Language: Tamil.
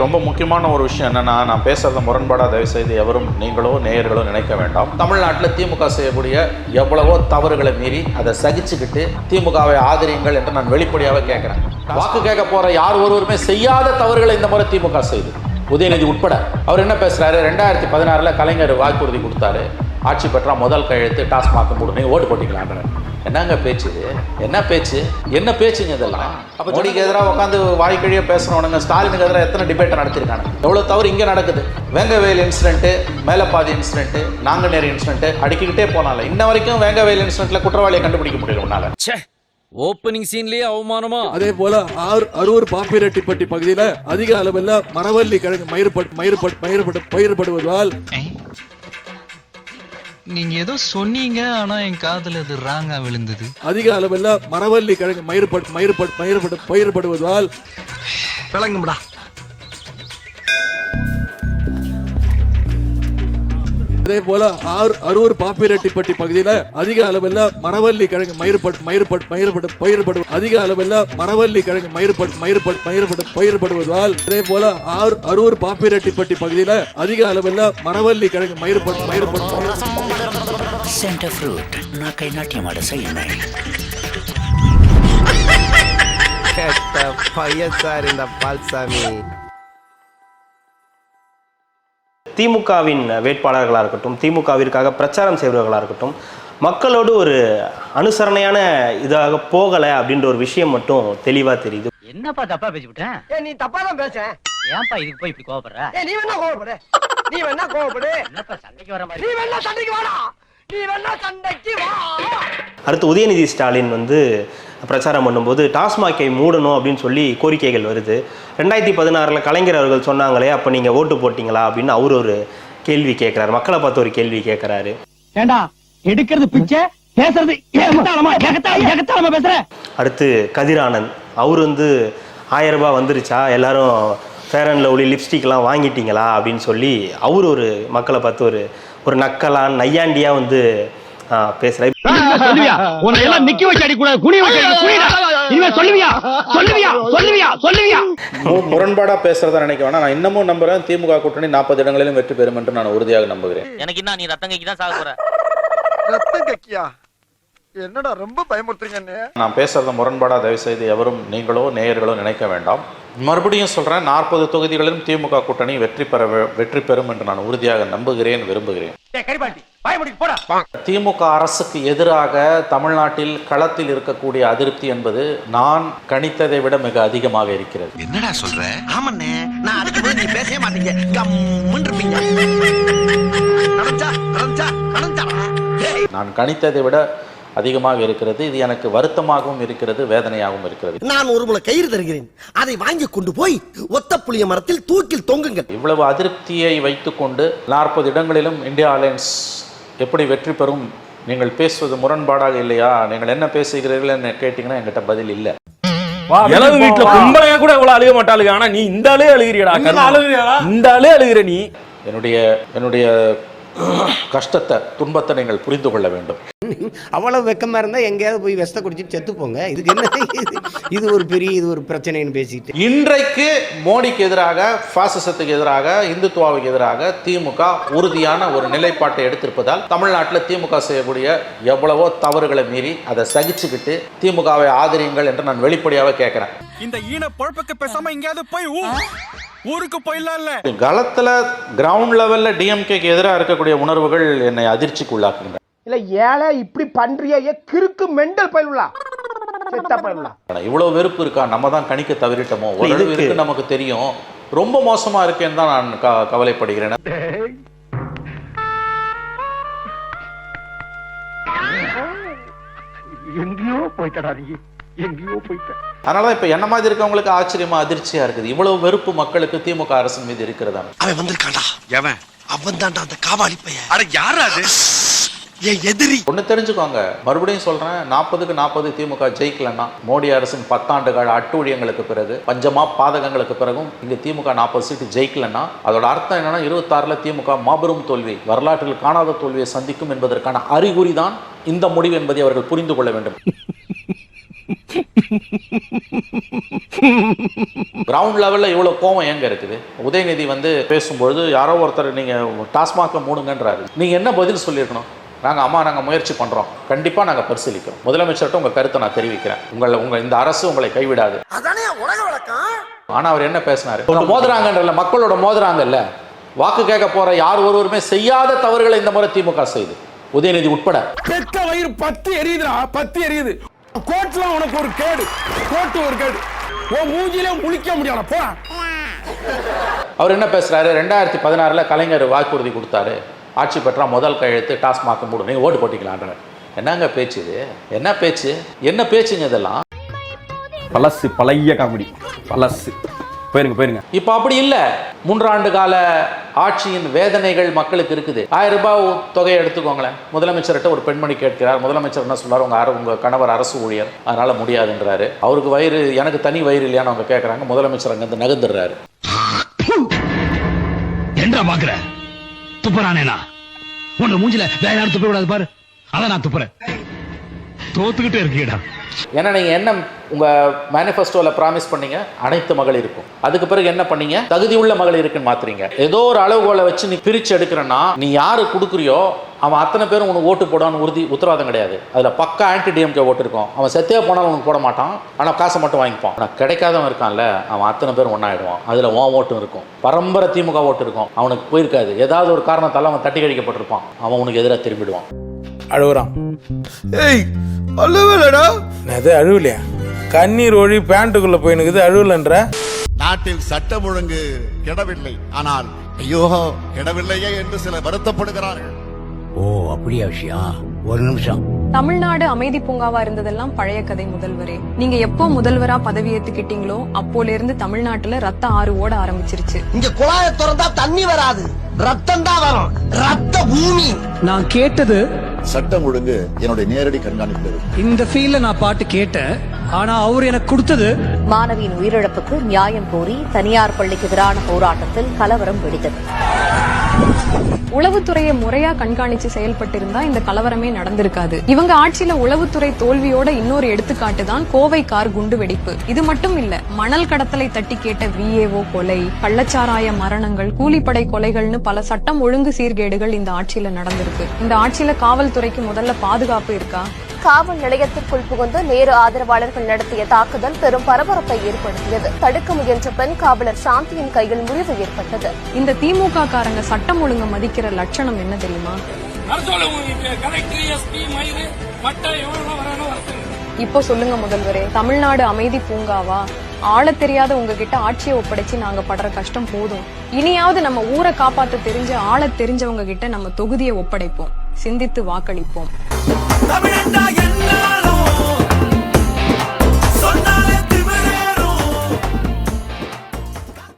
ரொம்ப முக்கியமான ஒரு விஷயம் என்னன்னா நான் பேசுறத முரண்பாடாக தயவு செய்து எவரும் நீங்களோ நேயர்களோ நினைக்க வேண்டாம். தமிழ்நாட்டில் திமுக செய்யக்கூடிய எவ்வளவோ தவறுகளை மீறி அதை சகிச்சுக்கிட்டு திமுகவை ஆதரியுங்கள் என்று நான் வெளிப்படையாக கேட்குறேன் வாக்கு கேட்க போற யார் ஒருவருமே செய்யாத தவறுகளை இந்த முறை திமுக செய்யுது உதயநிதி உட்பட. அவர் என்ன பேசுறாரு? ரெண்டாயிரத்தி பதினாறில் கலைஞர் வாக்குறுதி கொடுத்தாரு. ஆட்சி பெற்றால் முதல் கையெழுத்து டாஸ்மாக் மூடு ஓட்டு போட்டிக்கலான்ற என்னங்க பேச்சு? என்ன பேச்சு? என்ன பேச்சுங்க இதெல்லாம்? அப்போ மோடிக்கு எதிராக உட்காந்து வாய்க்கழிய பேசுறவனுங்க ஸ்டாலினுக்கு எதிராக எத்தனை டிபேட் நடத்திருக்காங்க? எவ்வளோ தவறு இங்கே நடக்குது. வேங்கவேல் incident Melapathi incident Nanguneri incident அடிக்கிக்கிட்டே போனால இன்ன வரைக்கும் வேங்கவேல் இன்சிடென்ட்ல குற்றவாளியை கண்டுபிடிக்க முடியல உன்னால. ஓப்பனிங் சீன்லயே அவமானமா? அதே போல ஆர் அரூர் பாப்பிரெட்டிப்பட்டி பகுதியில அதிக அளவில் மரவள்ளி கிழங்கு மயிர்பட் மயிர்பட் மயிர்படு பயிர்படுவதால் நீங்க ஏதோ சொன்னீங்க ஆனா என் காதுல அது ராங்கா விழுந்தது. அதிக அளவில் மரவள்ளி கிழங்கு மயிர்பட் மயிர்பட் மயிர்படு பயிர்படுவதால். விளங்கும்டா அதே போல அரூர் பாப்பிரெட்டிப்பட்டி பகுதியில் அதிக அளவில் மரவள்ளி கிழங்கு மயிர்பட் மயிர்பட் மயிர்பட பயிர்படு அதிக அளவில் மரவள்ளி கிழங்கு மயிர்பட் மயிர்பட் பயிர்பட பயிர்படுவதால் அதே போல அரூர் பாப்பிரெட்டிப்பட்டி பகுதியில் அதிக அளவில் மரவள்ளி கிழங்கு மயிர்பட் மயிர்பட் சென்டர் நான் கைநாட்டியம் ஆட செய்யணும். பையன் சார் இந்த பால்சாமி. திமுகவின் வேட்பாளர்களாக இருக்கட்டும் திமுகவிற்காக பிரச்சாரம் செய்பவர்களாக இருக்கட்டும் மக்களோடு ஒரு அனுசரணையான இதாக போகலை அப்படின்ற ஒரு விஷயம் மட்டும் தெளிவாக தெரியுது. என்னப்பா தப்பா பேசிவிட்டேன் நீ தப்பா தான் பேச. ஏன்பா இதுக்கு போய் இப்படி கோவப்படுற? நீ வேணா கோவப்படு. நீ வேணா கோவப்படு. என்னப்பா சண்டைக்கு வர நீ மாதிரி வேணா சண்டைக்கு வாடா. நீ வேணா சண்டைக்கு வா. அடுத்து உதயநிதி ஸ்டாலின் வந்து பிரச்சாரம் பண்ணும்போது டாஸ்மாகை மூடணும் அப்படின்னு சொல்லி கோரிக்கைகள் வருது. ரெண்டாயிரத்தி பதினாறில் கலைஞர் அவர்கள் சொன்னாங்களே அப்போ நீங்கள் ஓட்டு போட்டிங்களா அப்படின்னு அவர் ஒரு கேள்வி கேட்குறாரு மக்களை பார்த்து ஒரு கேள்வி கேட்குறாரு ஏண்டா எடுக்கிறது பிச்சை பேசுறது பேசுற? அடுத்து கதிரானந்த் அவர் வந்து ஆயிரம் ரூபாய் வந்துருச்சா எல்லாரும் ஃபேர் அண்ட் லவ்லி லிப்ஸ்டிக்லாம் வாங்கிட்டீங்களா அப்படின்னு சொல்லி அவர் ஒரு மக்களை பார்த்து ஒரு ஒரு நக்கலான் நையாண்டியாக வந்து பேசுகிறார் சொல்லுவியா? உன்னை எல்லாம் நிக்க வச்சு அடி கூடாது குனி வச்சு அடி குனிடா. இனிமே சொல்லுவியா? சொல்லுவியா? சொல்லுவியா? சொல்லுவியா? முரண்பாடா பேசுறதா நினைக்க வேணாம். நான் இன்னமும் நம்புறேன் திமுக கூட்டணி நாற்பது இடங்களிலும் வெற்றி பெறும் என்று நான் உறுதியாக நம்புகிறேன். எனக்கு என்ன நீ ரத்தங்கைக்கு தான் சாக போற? ரத்தம் கக்கியா? என்னடா ரொம்ப பயமுறுத்துறீங்க நான் பேசுறத முரண்பாடா தயவு செய்து எவரும் நீங்களோ நேயர்களோ நினைக்க வேண்டாம். மறுபடியும் சொல்றேன் நாற்பது தொகுதிகளிலும் திமுக கூட்டணி வெற்றி பெற வெற்றி பெறும் என்று நான் உறுதியாக நம்புகிறேன் விரும்புகிறேன். திமுக அரசுக்கு எதிராக தமிழ்நாட்டில் களத்தில் இருக்கக்கூடிய அதிருப்தி என்பது நான் கணித்ததை விட மிக அதிகமாக இருக்கிறது. என்னடா சொல்ற? ஆமண்ணே நான் அடுக்கும்போது நீ பேசவே மாட்டீங்க. கம்முன்னு இருப்பீங்க. நான் கணித்ததை விட அதிகமாக இருக்கிறது. இது எனக்கு வருத்தமாகவும் இருக்கிறது வேதனையாகவும் இருக்கிறது. நான் ஒரு முளை கயிறு தருகிறேன். அதை வாங்கி கொண்டு போய் ஒத்த புளிய மரத்தில் தூக்கில் தொங்குங்கள். இவ்வளவு அதிருப்தியை வைத்துக்கொண்டு நாற்பது இடங்களிலும் இந்தியா அலையன்ஸ் எப்படி வெற்றி பெறும்? நீங்கள் பேசுவது முரண்பாடாக இல்லையா? நீங்கள் என்ன பேசுகிறீர்கள் என்ன கேட்டீங்கன்னா என்கிட்ட பதில் இல்லை. இளவு வீட்டுல கும்பலையா கூட இவ்வளவு அழுக மாட்டாளுங்க. ஆனா நீ இந்த ஆளே அழுகிறியடா. இந்த ஆளே அழுகிற நீ. என்னுடைய என்னுடைய கஷ்டத்தை துன்பத்தை நீங்கள் புரிந்து கொள்ள வேண்டும். அவ்வளவு வெக்கமா இருந்தா எங்கேயாவது போய் வெஸ்த குடிச்சிட்டு செத்து போங்க. இதுக்கு என்ன இது? ஒரு பெரிய இது ஒரு பிரச்சனைன்னு பேசிட்டு. இன்றைக்கு மோடிக்கு எதிராக பாசிசத்துக்கு எதிராக இந்துத்துவாவுக்கு எதிராக திமுக உறுதியான ஒரு நிலைப்பாட்டை எடுத்திருப்பதால் தமிழ்நாட்டில் திமுக செய்யக்கூடிய எவ்வளவோ தவறுகளை மீறி அதை சகிச்சுக்கிட்டு திமுகவை ஆதரியுங்கள் என்று நான் வெளிப்படையாக கேட்கிறேன். இந்த ஈன பொழப்புக்கு பேசாம எங்கேயாவது போய் ஊருக்கு போயிடலாம்ல களத்தில் கிரவுண்ட் லெவலில் டிஎம்கேக்கு எதிராக இருக்கக்கூடிய உணர்வுகள் என்னை அதிர்ச்சிக்கு உள்ளாக்குகின்றன இல்ல ஏழை இப்படி பண்றிய கிறுக்கு மெண்டல் பயிலுலா செத்த பயிலுலா இவ்வளவு வெறுப்பு இருக்கா? நம்ம தான் கணிக்க தவறிட்டோமோ? ஓரளவு இருக்கு நமக்கு தெரியும். ரொம்ப மோசமா இருக்கேன்னு தான் நான் க- கவலைப்படுகிறேன். எங்கேயோ போய்த்தடா நீ. எங்கேயோ போய்த்த அதனால தான் இப்ப என்ன மாதிரி இருக்கவங்களுக்கு ஆச்சரியமா அதிர்ச்சியா இருக்குது? இவ்வளவு வெறுப்பு மக்களுக்கு திமுக அரசின் மீது இருக்கிறதா? அவன் வந்திருக்கான்டா. எவன்? அவன் தான்டா அந்த காவாலி பையன். அட யாரா அது? என் எதிரி. ஒண்ணு தெரிஞ்சுக்கோங்க. மறுபடியும் சொல்றேன் நாற்பதுக்கு நாற்பது திமுக ஜெயிக்கலன்னா மோடி அரசின் பத்தாண்டு கால அட்டூழியங்களுக்கு பிறகு பஞ்சமா பாதகங்களுக்கு பிறகும் இங்க திமுக நாற்பது சீட்டு ஜெயிக்கலன்னா அதோட அர்த்தம் என்னன்னா இருபத்தாறுல திமுக மாபெரும் தோல்வி வரலாற்றில் காணாத தோல்வியை சந்திக்கும் என்பதற்கான அறிகுறி தான் இந்த முடிவு என்பதை அவர்கள் புரிந்து கொள்ள வேண்டும். கிரவுண்ட் லெவல்ல இவ்வளவு கோவம் எங்க இருக்குது? உதயநிதி வந்து பேசும்பொழுது யாரோ ஒருத்தர் நீங்க டாஸ்மாக மூடுங்கன்றாரு. நீங்க என்ன பதில் சொல்லியிருக்கணும்? நாங்க அம்மா நாங்க முயற்சி பண்றோம். கண்டிப்பா நாங்க பரிசீலிக்கிறோம். முதலமைச்சர்கிட்ட உங்க கருத்தை நான் தெரிவிக்கிறேன். உங்களை உங்க இந்த அரசு உங்களை கைவிடாது. அதானே உலக வழக்கம்? ஆனா அவர் என்ன பேசினாரு? மோதுறாங்கன்றல மக்களோட மோதுறாங்கல்ல. வாக்கு கேட்க போற யார் ஒருவருமே செய்யாத தவறுகளை இந்த முறை திமுக செய்து. உதயநிதி உட்பட. பெத்த வயிறு பத்து எரியுதுடா பத்து எரியுது. கோட்ல உனக்கு ஒரு கேடு. கோட்டு ஒரு கேடு. உன் மூஞ்சிலே முழிக்க முடியல போடா. அவர் என்ன பேசுறாரு? ரெண்டாயிரத்தி பதினாறுல கலைஞர் வாக்குறுதி கொடுத்தாரு. ஆட்சி பெற்றா முதல் கையெழுத்து டாஸ்மாக் மூடும் நீங்க ஓட்டு போட்டிக்கலான்ற என்னங்க பேச்சு இது? என்ன பேச்சு? என்ன பேச்சுங்க இதெல்லாம்? பழசு பழைய காமெடி. பழசு. போயிருங்க போயிருங்க. இப்போ அப்படி இல்லை. மூன்றாண்டு கால ஆட்சியின் வேதனைகள் மக்களுக்கு இருக்குது. ஆயிரம் ரூபாய் தொகையை எடுத்துக்கோங்களேன். முதலமைச்சர்கிட்ட ஒரு பெண்மணி கேட்கிறார். முதலமைச்சர் என்ன சொல்றாரு? உங்க அர- உங்க கணவர் அரசு ஊழியர். அதனால முடியாதுன்றாரு. அவருக்கு வயிறு எனக்கு தனி வயிறு இல்லையான்னு அவங்க கேட்குறாங்க முதலமைச்சர் அங்கேருந்து நகர்ந்துடுறாரு. என்ன பாக்குற? துப்புறானேனா உன்னோட மூஞ்சில வேற யாரும் துப்ப கூடாது பாரு. அதான் நான் துப்புறேன். தோத்துக்கிட்டே இருக்கீடா ஏன்னா நீங்கள் என்ன உங்கள் மேனிஃபெஸ்டோவில் ப்ராமிஸ் பண்ணீங்க அனைத்து மகளிருக்கும் அதுக்கு பிறகு என்ன பண்ணீங்க? தகுதி உள்ள மகளிருக்குன்னு மாத்துறீங்க. ஏதோ ஒரு அளவுகோலை வச்சு நீ பிரித்து எடுக்கிறன்னா நீ யாரு கொடுக்குறியோ அவன் அத்தனை பேரும் உனக்கு ஓட்டு போடான்னு உறுதி உத்தரவாதம் கிடையாது. அதில் பக்கா ஆன்டி டிஎம்கே ஓட்டு இருக்கும். அவன் செத்தே போனாலும் உனக்கு போட மாட்டான். ஆனால் காசை மட்டும் வாங்கிப்பான். ஆனால் கிடைக்காதவன் இருக்கான்ல அவன் அத்தனை பேரும் ஒன்றாயிடுவான் அதில் உன் ஓட்டும் இருக்கும். பரம்பரை திமுக ஓட்டு இருக்கும். அவனுக்கு போயிருக்காது. ஏதாவது ஒரு காரணத்தால் அவன் தட்டி கழிக்கப்பட்டிருப்பான். அவன் உனக்கு எதிராக திரும்பிடுவான். அழுகுறான் ஏய் அழுவலடா. அது அழுவலையா? கண்ணீர் ஒழி பேண்ட்டுக்குள்ள போயினுக்குது அழுவலன்ற? நாட்டில் சட்டம் ஒழுங்கு கெடவில்லை. ஆனால் ஐயோ கெடவில்லையே என்று சிலர் வருத்தப்படுகிறார்கள். ஓ அப்படியா விஷயம் ஒரு நிமிஷம். தமிழ்நாடு அமைதி பூங்காவா இருந்ததெல்லாம் பழைய கதை முதல்வரே. நீங்க எப்போ முதல்வரா பதவி ஏத்துக்கிட்டீங்களோ அப்போல இருந்து தமிழ்நாட்டுல ரத்த ஆறு ஓட ஆரம்பிச்சிருச்சு. இங்க குழாய திறந்தா தண்ணி வராது. ரத்தம் தான் வரும். ரத்த பூமி. நான் கேட்டது சட்டம் ஒழுங்கு என்னுடைய நேரடி கண்காணிப்பு இந்த ஃபீல்ல நான் பாட்டு கேட்டேன். ஆனா அவர் எனக்கு கொடுத்தது மாணவியின் உயிரிழப்புக்கு நியாயம் கோரி தனியார் பள்ளிக்கு எதிரான போராட்டத்தில் கலவரம் வெடித்தது. உளவுத்துறையை முறையா கண்காணிச்சு செயல்பட்டிருந்தா இந்த கலவரமே நடந்திருக்காது. இவங்க ஆட்சியில உளவுத்துறை தோல்வியோட இன்னொரு எடுத்துக்காட்டு தான் கோவை கார் குண்டு வெடிப்பு. இது மட்டும் இல்ல மணல் கடத்தலை தட்டி கேட்ட விஏஓ கொலை கள்ளச்சாராய மரணங்கள் கூலிப்படை கொலைகள்னு பல சட்டம் ஒழுங்கு சீர்கேடுகள் இந்த ஆட்சியில நடந்திருக்கு. இந்த ஆட்சியில காவல்துறைக்கு முதல்ல பாதுகாப்பு இருக்கா? காவல் நிலையத்திற்குள் புகுந்து நேரு ஆதரவாளர்கள் நடத்திய தாக்குதல் பெரும் பரபரப்பை ஏற்படுத்தியது. தடுக்க முயன்ற பெண் காவலர் சாந்தியின் கையில் முறிவு ஏற்பட்டது. இந்த திமுக காரங்க சட்டம் ஒழுங்கு மதிக்கிற லட்சணம் என்ன தெரியுமா? இப்போ சொல்லுங்க முதல்வரே தமிழ்நாடு அமைதி பூங்காவா? ஆள தெரியாத உங்ககிட்ட ஆட்சியை ஒப்படைச்சு நாங்க படுற கஷ்டம் போதும். இனியாவது நம்ம ஊரை காப்பாத்த தெரிஞ்ச ஆள தெரிஞ்சவங்க கிட்ட நம்ம தொகுதியை ஒப்படைப்போம். சிந்தித்து வாக்களிப்போம். தமிழண்டா என்னால